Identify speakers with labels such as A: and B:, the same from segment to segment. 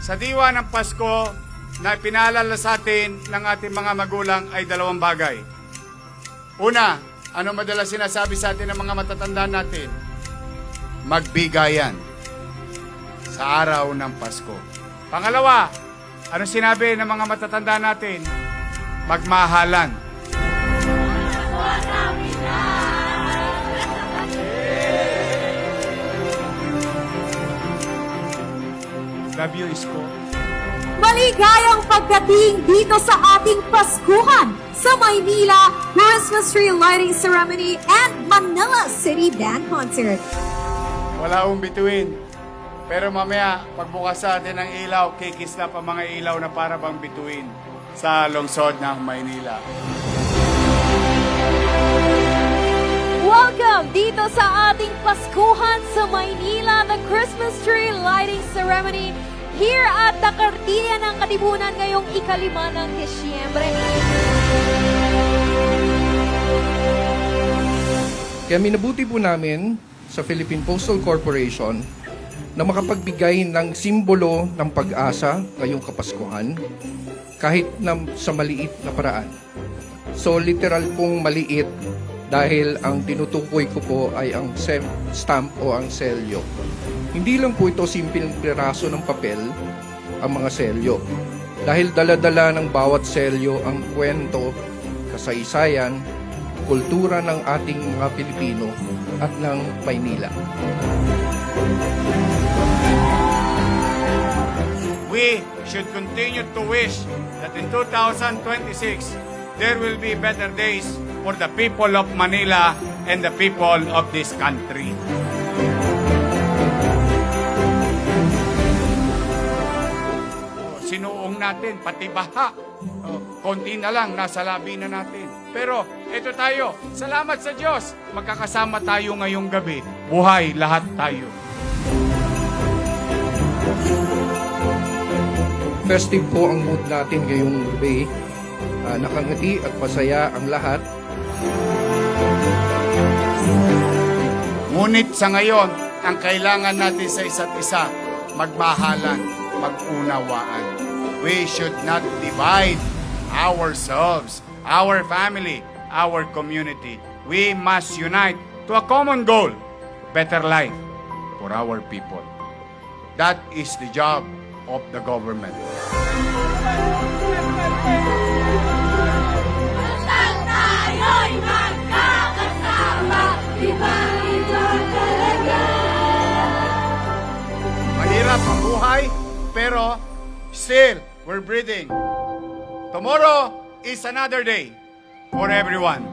A: sa diwa ng Pasko na pinaalala sa atin ng ating mga magulang ay dalawang bagay. Una, ano madalas sinasabi sa atin ng mga matatanda natin? Magbigayan sa araw ng Pasko. Pangalawa, ano sinabi ng mga matatanda natin? Magmahalan. Love you, Isko.
B: Maligayang pagdating dito sa ating Paskuhan sa Maynila Christmas Tree Lighting Ceremony and Manila City Band Concert.
A: Wala akong bituin. Pero mamaya, pagbukas sa atin ng ilaw, kikis na pa mga ilaw na para bang bituin sa lungsod ng Maynila.
C: Welcome dito sa ating Paskuhan sa Maynila, the Christmas Tree Lighting Ceremony here at Takartiya ng Katibunan ngayong ikalima ng Disyembre.
D: Kaya minabuti po namin sa Philippine Postal Corporation na makapagbigay ng simbolo ng pag-asa ngayong Kapaskuhan kahit na sa maliit na paraan. So literal pong maliit dahil ang tinutukoy ko po ay ang stamp o ang selyo. Hindi lang po ito simpleng piraso ng papel ang mga selyo. Dahil dala-dala ng bawat selyo ang kwento, kasaysayan, kultura ng ating mga Pilipino at ng Maynila.
A: We should continue to wish that in 2026, there will be better days for the people of Manila and the people of this country. Sinuong natin, pati baha. Oh, konti na lang, nasa labi na natin. Pero, ito tayo. Salamat sa Diyos. Magkakasama tayo ngayong gabi. Buhay lahat tayo.
D: Festive po ang mood natin ngayong gabi. Ah, nakangiti at masaya ang lahat.
A: Ngunit sa ngayon, ang kailangan natin sa isa't isa, magmahalan, magunawaan. We should not divide ourselves, our family, our community. We must unite to a common goal, better life for our people. That is the job of the government. Mahirap ang buhay, pero still, we're breathing. Tomorrow is another day for everyone.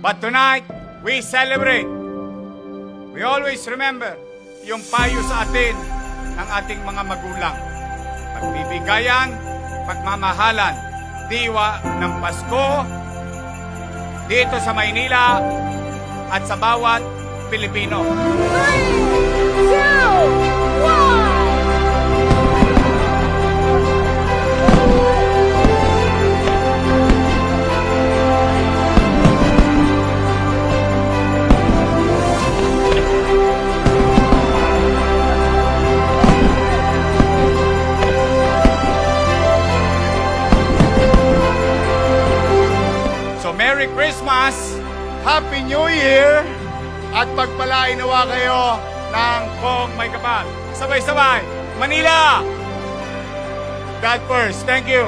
A: But tonight, we celebrate. We always remember yung payo sa atin ng ating mga magulang. Pagbibigayan, pagmamahalan, diwa ng Pasko, dito sa Maynila at sa bawat Pilipino.
C: Three,
A: Merry Christmas, Happy New Year, at pagpalain nawa kayo ng kong may kapal. Sabay-sabay, Manila! God first. Thank you.